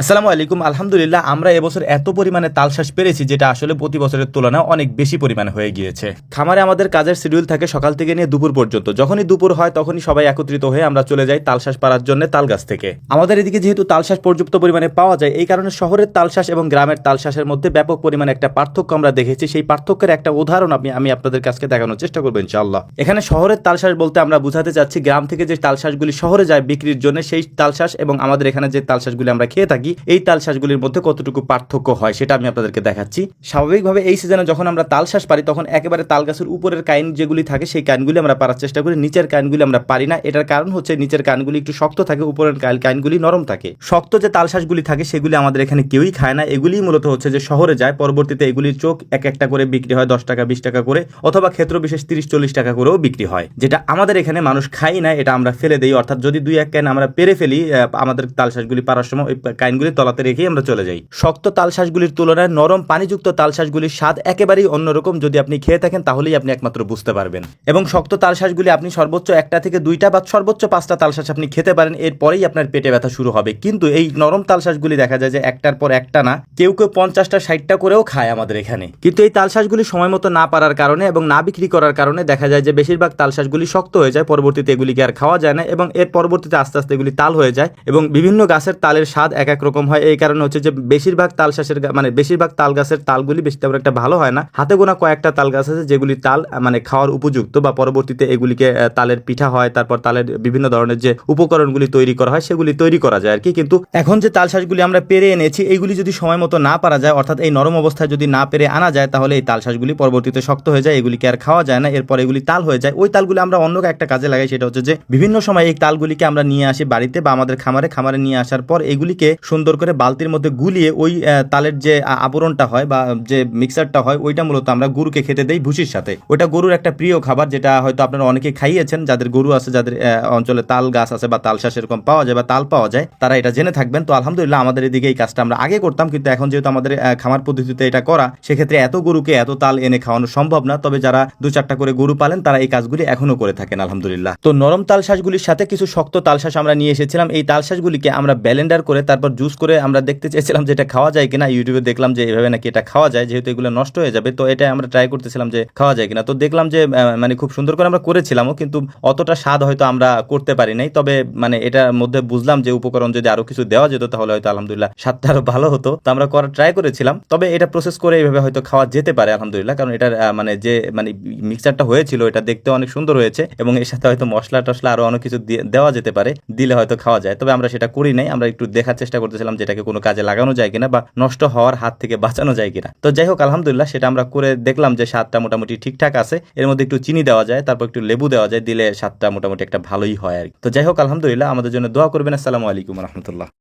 আসসালামু আলাইকুম। আলহামদুলিল্লাহ, আমরা এবছর এত পরিমাণে তালশ্বাস পেরেছি, যেটা আসলে প্রতি বছরের তুলনায় অনেক বেশি পরিমাণে হয়ে গিয়েছে। খামারে আমাদের কাজের শিডিউল থাকে সকাল থেকে নিয়ে দুপুর পর্যন্ত। যখনই দুপুর হয়, তখনই সবাই একত্রিত হয়ে আমরা চলে যাই তালশ্বাস পাড়ার জন্য তাল গাছ থেকে। আমাদের এদিকে যেহেতু তালশ্বাস পর্যাপ্ত পরিমাণে পাওয়া যায়, এই কারণে শহরের তালশ্বাস এবং গ্রামের তালশ্বাসের মধ্যে ব্যাপক পরিমাণে একটা পার্থক্য আমরা দেখেছি। সেই পার্থক্যের একটা উদাহরণ আমি আমি আপনাদের কাছে দেখানোর চেষ্টা করব ইনশাআল্লাহ। এখানে শহরের তালশ্বাস বলতে আমরা বুঝাতে চাচ্ছি, গ্রাম থেকে যে তালশ্বাসগুলি শহরে যায় বিক্রির জন্য, সেই তালশ্বাস এবং আমাদের এখানে যে তালশ্বাসগুলি আমরা খেয়ে থাকি এই তালশ্বাসগুলির মধ্যে কতটুকু পার্থক্য হয় সেটা আমি আপনাদেরকে দেখাচ্ছি। স্বাভাবিকভাবে এই সিজনে যখন আমরা তালশ্বাস পারি তখন একেবারে তাল গাছের উপরের কাইন যেগুলি থাকে, সেই কাইনগুলি আমরা পারার চেষ্টা করি। নিচের কাইনগুলি আমরা পারি না। এটার কারণ হচ্ছে নিচের কাইনগুলি একটু শক্ত থাকে, উপরের কাইন, কাইনগুলি নরম থাকে। শক্ত যে তালশ্বাসগুলি থাকে, সেগুলি আমাদের এখানে কেউই খায় না। এগুলি মূলত হচ্ছে যে শহরে যায়, পরবর্তীতে এগুলির চোখ এক একটা করে বিক্রি হয়, দশ টাকা, বিশ টাকা করে, অথবা ক্ষেত্র বিশেষ তিরিশ, চল্লিশ টাকা করেও বিক্রি হয়। যেটা আমাদের এখানে মানুষ খাই না, এটা আমরা ফেলে দিই। অর্থাৎ যদি দুই এক ক্যান আমরা পেরে ফেলি আমাদের তালশ্বাসগুলি পারার সময় ওই কাইনগুলি তলাতে রেখেই আমরা চলে যাই। শক্ত তালশ্বাসগুলির তুলনায় নরম পানিযুক্ত তালশ্বাসগুলির স্বাদ একেবারেই অন্যরকম যদি আপনি খেয়ে থাকেন, তাহলেই আপনি একমাত্র বুঝতে পারবেন। এবং শক্ত তালশ্বাসগুলি আপনি সর্বোচ্চ একটা থেকে দুইটা বা সর্বোচ্চ পাঁচটা তালশ্বাস আপনি খেতে পারেন, এরপরেই আপনার পেটে ব্যথা শুরু হবে। কিন্তু এই নরম তালশ্বাসগুলি দেখা যায় যে একটার পর একটা না, কেউ কেউ পঞ্চাশটা, ষাটটা করেও খায় আমাদের এখানে। কিন্তু এই তালশ্বাসগুলি সময় মতো না পারার কারণে এবং না বিক্রি করার কারণে দেখা যায় যে বেশিরভাগ তালশ্বাসগুলি শক্ত হয়ে যায়, পরবর্তীতে এগুলিকে আর খাওয়া যায় না এবং এর পরবর্তীতে আস্তে আস্তে এগুলি তাল হয়ে যায় এবং বিভিন্ন গাছের তালের স্বাদ এক এক রকম হয়। এই কারণে হচ্ছে যে বেশিরভাগ তালশ্বাসের গা- মানে বেশিরভাগ তাল গাছের তালগুলি বেশি তেমন একটা ভালো হয় না। হাতে গোনা কয়েকটা তাল গাছ আছে যেগুলি তাল মানে খাওয়ার উপযুক্ত বা পরবর্তীতে এগুলিকে তালের পিঠা হয়, তারপর তালের বিভিন্ন ধরনের যে উপকরণগুলি তৈরি করা হয় সেগুলি তৈরি করা যায় আর কি কিন্তু এখন যে তাল শাঁসগুলি আমরা পেরে এনেছি এইগুলি যদি সময় মতো না পারা যায়, অর্থাৎ এই নরম অবস্থায় যদি না পেরে আনা যায়, তাহলে এই তাল শাঁসগুলি পরবর্তীতে শক্ত হয়ে যায়, এগুলিকে আর খাওয়া যায় না। এরপর এগুলি তাল হয়ে যায়। ওই তালগুলি আমরা অন্য একটা কাজে লাগাই, সেটা হচ্ছে যে বিভিন্ন সময় এই তালগুলিকে আমরা নিয়ে আসি বাড়িতে বা আমাদের খামারে। খামারে নিয়ে আসার পর এগুলিকে সুন্দর করে বালতির মধ্যে গুলিয়ে ওই তালের যে আবরণটা হয় বা যে মিক্সারটা হয়, ওইটা মূলত আমরা গরুকে খেতে দেই ভুসির সাথে। ওটা গরুর একটা প্রিয় খাবার যেটা হয়তো আপনারা অনেকে খাইয়েছেন, যাদের গরু আছে, যাদের অঞ্চলে তাল গাছ আছে বা তাল শাঁস এরকম পাওয়া যায় বা তাল পাওয়া যায়, তারা এটা জেনে থাকবেন। তো আলহামদুলিল্লাহ আমাদের এদিকে এই কাজটা আমরা আগে করতাম, কিন্তু এখন যেহেতু আমাদের খামার পদ্ধতিতে এটা করা, সেক্ষেত্রে এত গরুকে এত তাল এনে খাওয়ানো সম্ভব না। তবে যারা দু চারটা করে গরু পালেন, তারা এই কাজগুলি এখনও করে থাকেন, আলহামদুলিল্লাহ। তো নরম তাল শাঁসগুলির সাথে কিছু শক্ত তাল শাঁস আমরা নিয়ে এসেছিলাম। এই তাল শাঁসগুলিকে আমরা ব্যালেন্ডার করে তারপর জুস করে আমরা দেখতে চেয়েছিলাম যে এটা খাওয়া যায় কিনা, ইউটিউবে দেখলাম যে এভাবে নাকি এটা খাওয়া যায়, যেহেতু এগুলো নষ্ট হয়ে যাবে, তো এটা আমরা ট্রাই করতেছিলাম যে খাওয়া যায় কিনা। তো দেখলাম যে মানে খুব সুন্দর করে আমরা করেছিলামও, কিন্তু অতটা স্বাদ হয়তো আমরা করতে পারি নাই। তবে মানে এটার মধ্যে বুঝলাম যে উপকরণ যদি আরও কিছু দেওয়া যেত, তাহলে হয়তো আলহামদুলিল্লাহ স্বাদটা আরও ভালো হতো। তো আমরা করার ট্রাই করেছিলাম। তবে এটা প্রসেস করে এইভাবে হয়তো খাওয়া যেতে পারে আলহামদুলিল্লাহ, কারণ এটার মানে যে মানে মিক্সারটা হয়েছিল, এটা দেখতে অনেক সুন্দর হয়েছে এবং এর সাথে হয়তো মশলা টশলা আরও অনেক কিছু দেওয়া যেতে পারে, দিলে হয়তো খাওয়া যায়। তবে আমরা সেটা করি নাই, আমরা একটু দেখার চেষ্টা করতেছিলাম যেটাকে কোনো কাজে লাগানো যায় কিনা বা নষ্ট হওয়ার হাত থেকে বাঁচানো যায় কিনা। তো যাই হোক, আলহামদুলিল্লাহ সেটা আমরা করে দেখলাম যে স্বাদটা মোটামুটি ঠিকঠাক আছে। এর মধ্যে একটু চিনি দেওয়া যায়, তারপর একটু লেবু দেওয়া যায়, দিলে স্বাদটা মোটামুটি একটা ভালোই হয় আর। তো যাই হোক, আলহামদুলিল্লাহ, আমাদের জন্য দোয়া করবেন। আসসালামু আলাইকুম রহমতুল্লাহ।